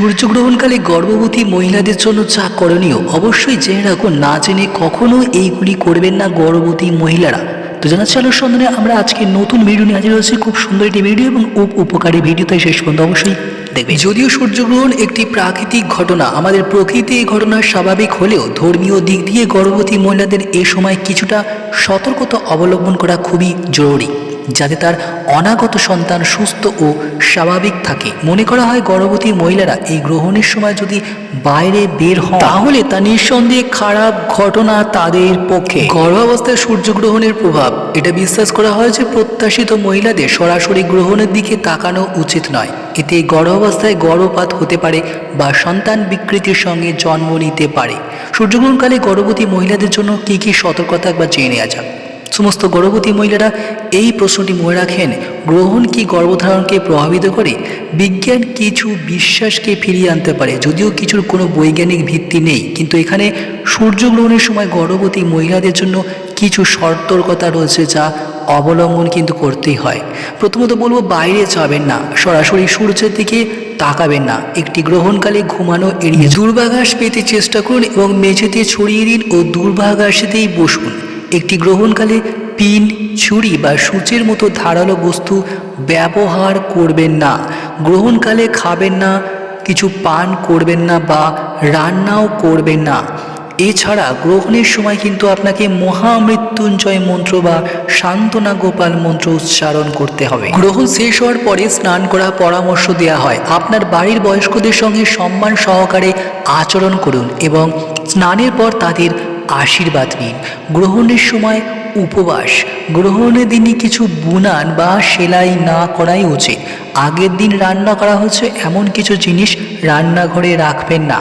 সূর্যগ্রহণকালে গর্ভবতী মহিলাদের জন্য যা করণীয়, অবশ্যই জেনে রাখুন, না জেনে কখনো এইগুলি করবেন না গর্ভবতী মহিলারা। তো জানাচ্ছি আলোর সন্ধানে আমরা আজকে নতুন ভিডিও নিয়ে হাজির হয়েছি, খুব সুন্দর একটি ভিডিও এবং উপ উপকারী ভিডিও, তাই শেষ পর্যন্ত অবশ্যই দেখবে যদিও সূর্যগ্রহণ একটি প্রাকৃতিক ঘটনা, আমাদের প্রকৃতি এই ঘটনা স্বাভাবিক হলেও ধর্মীয় দিক দিয়ে গর্ভবতী মহিলাদের এ সময় কিছুটা সতর্কতা অবলম্বন করা খুবই জরুরি। যাতে তার অনাগত সন্তান সুস্থ ও স্বাভাবিক থাকে। মনে করা হয় গর্ভবতী মহিলারা এই গ্রহণের সময় যদি বাইরে বের হন, তাহলে তা নিঃসন্দেহে খারাপ ঘটনা তাদের পক্ষে। গর্ভাবস্থায় সূর্যগ্রহণের প্রভাব, এটা বিশ্বাস করা হয় যে প্রত্যাশিত মহিলাদের সরাসরি গ্রহণের দিকে তাকানো উচিত নয়। এতে গর্ভাবস্থায় গর্ভপাত হতে পারে বা সন্তান বিকৃতির সঙ্গে জন্ম নিতে পারে। সূর্যগ্রহণকালে গর্ভবতী মহিলাদের জন্য কী কী সতর্কতা বা জেনে নেওয়া যাক। সমস্ত গর্ভবতী মহিলারা এই প্রশ্নটি মনে রাখেন, গ্রহণ কি গর্ভধারণকে প্রভাবিত করে? বিজ্ঞান কিছু বিশ্বাসকে ফিরিয়ে আনতে পারে, যদিও কিছুর কোনো বৈজ্ঞানিক ভিত্তি নেই। কিন্তু এখানে সূর্যগ্রহণের সময় গর্ভবতী মহিলাদের জন্য কিছু সতর্কতা রয়েছে যা অবলম্বন কিন্তু করতেই হয়। প্রথমত বলব, বাইরে যাবেন না, সরাসরি সূর্যের দিকে তাকাবেন না। একটি গ্রহণকালে ঘুমানো এড়িয়ে দুর্বাঘাস পেতে চেষ্টা করুন এবং মেঝেতে ছড়িয়ে দিন ও দুর্বাঘাসেতেই বসুন। একটি গ্রহণকালে পিন, ছুরি বা সূচের মতো ধারালো বস্তু ব্যবহার করবেন না। গ্রহণকালে খাবেন না, কিছু পান করবেন না বা রান্নাও করবেন না। এছাড়া গ্রহণের সময় কিন্তু আপনাকে মহামৃত্যুঞ্জয় মন্ত্র বা সান্ত্বনা গোপাল মন্ত্র উচ্চারণ করতে হবে। গ্রহণ শেষ হওয়ার পরে স্নান করা, পরামর্শ দেওয়া হয়। আপনার বাড়ির বয়স্কদের সঙ্গে সম্মান সহকারে আচরণ করুন এবং স্নানের পর তাদের আশীর্বাদ নিন। গ্রহণের সময় উপবাস, গ্রহণের দিনই কিছু বুনান বা সেলাই না করাই উচিত। আগের দিন রান্না করা হচ্ছে এমন কিছু জিনিস রান্নাঘরে রাখবেন না।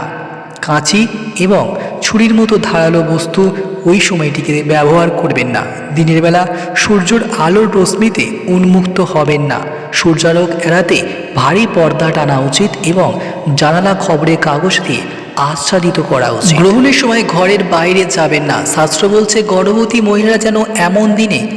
কাঁচি এবং ছুরির মতো ধারালো বস্তু ওই সময়টিকে ব্যবহার করবেন না। দিনের বেলা সূর্যের আলোর রশ্মিতে উন্মুক্ত হবেন না। সূর্যালোক এড়াতে ভারী পর্দা টানা উচিত এবং জানালা খবরের কাগজ দিয়ে আচ্ছাদিত করা উচিত। গ্রহণের সময় ঘরের বাইরে যাবেন না। শাস্ত্র বলছে, গর্ভবতী মহিলা যেন এমন দিনে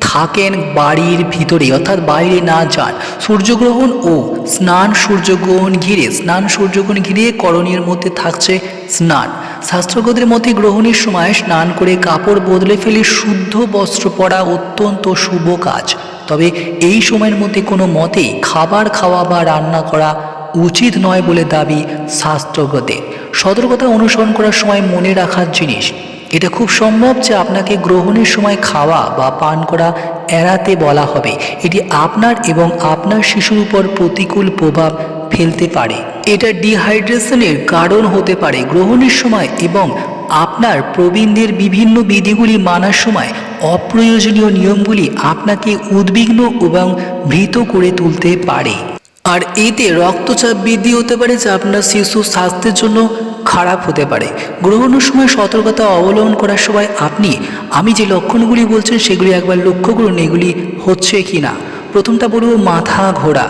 থাকেন বাড়ির ভিতরে, অর্থাৎ বাইরে না যান। সূর্যগ্রহণ ও স্নান সূর্যগ্রহণ ঘিরে, স্নান সূর্যগ্রহণ ঘিরে করণীয় মধ্যে থাকছে স্নান। শাস্ত্রজ্ঞদের মতে, গ্রহণের সময় স্নান করে কাপড় বদলে ফেলে শুদ্ধ বস্ত্র পরা অত্যন্ত শুভ কাজ। তবে এই সময়ের মধ্যে কোনো মতেই খাবার খাওয়া বা রান্না করা উচিত নয় বলে দাবি শাস্ত্রজ্ঞদের সতর্কতা অনুসরণ করার সময় মনে রাখার জিনিস। এটা খুব সম্ভব যে আপনাকে গ্রহণের সময় খাওয়া বা পান করা এড়াতে বলা হবে। এটি আপনার এবং আপনার শিশুর উপর প্রতিকূল প্রভাব ফেলতে পারে। এটা ডিহাইড্রেশনের কারণ হতে পারে গ্রহণের সময় এবং আপনার প্রবীণদের বিভিন্ন বিধিগুলি মানার সময় অপ্রয়োজনীয় নিয়মগুলি আপনাকে উদ্বিগ্ন এবং ভীত করে তুলতে পারে। আর এতে রক্তচাপ বৃদ্ধি হতে পারে যা আপনার শিশু স্বাস্থ্যের জন্য খারাপ হতে পারে। গ্রহণের সময় সতর্কতা অবলম্বন করার সময় আপনি, আমি যে লক্ষণগুলি বলছেন সেগুলি একবার লক্ষ্য করুন, এগুলি হচ্ছে কি না প্রথমটা বলব মাথা ঘোরা,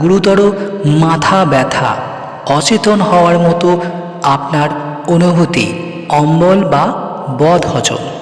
গুরুতর মাথা ব্যথা, অচেতন হওয়ার মতো আপনার অনুভূতি, অম্বল বা বদ হজম